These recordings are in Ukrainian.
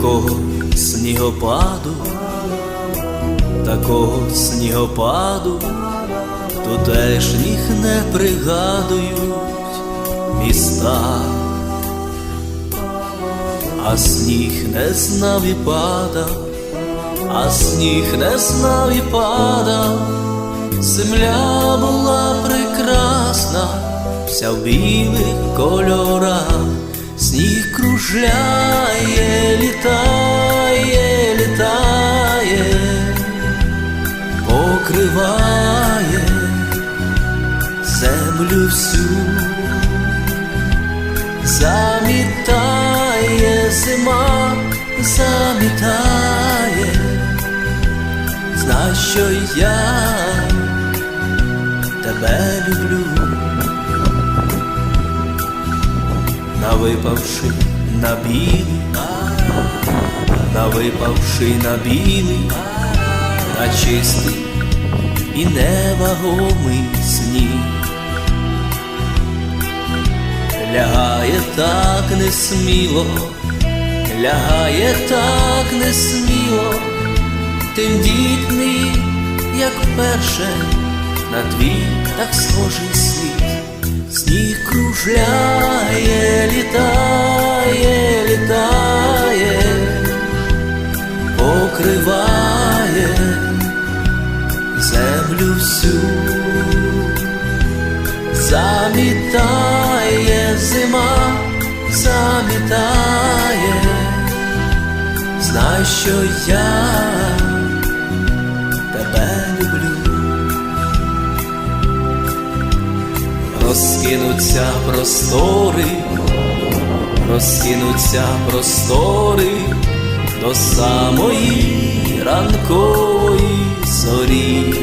такого снігопаду, такого снігопаду, тутешніх не пригадують міста, а сніг не знав і падав, а сніг не знав і падав, земля була прекрасна, вся в білих кольорах, сніг кружляє, літає, літає, покриває землю всю, замітає зима, замітає, знай, що я тебе люблю. Навипавши на білий, навипавши на білий, на чистий і невагомий сніг. Лягає так несміло, лягає так несміло, тендітний, як вперше, на твій так схожий світ, сніг кружляє, літає, літає, покриває землю всю, замітає зима, замітає, знай, що я Розкинуться простори, розкинуться простори до самої ранкової зорі.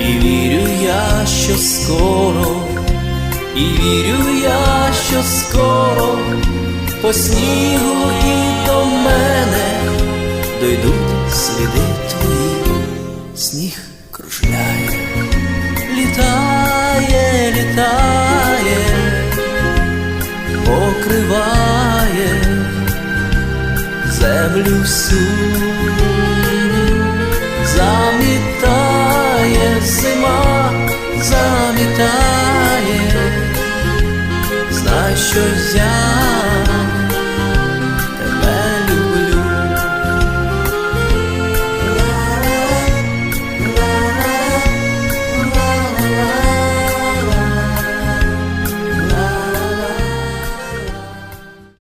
І вірю я, що скоро, і вірю я, що скоро по снігу і до мене дойдуть сліди твої, сніг кружляє,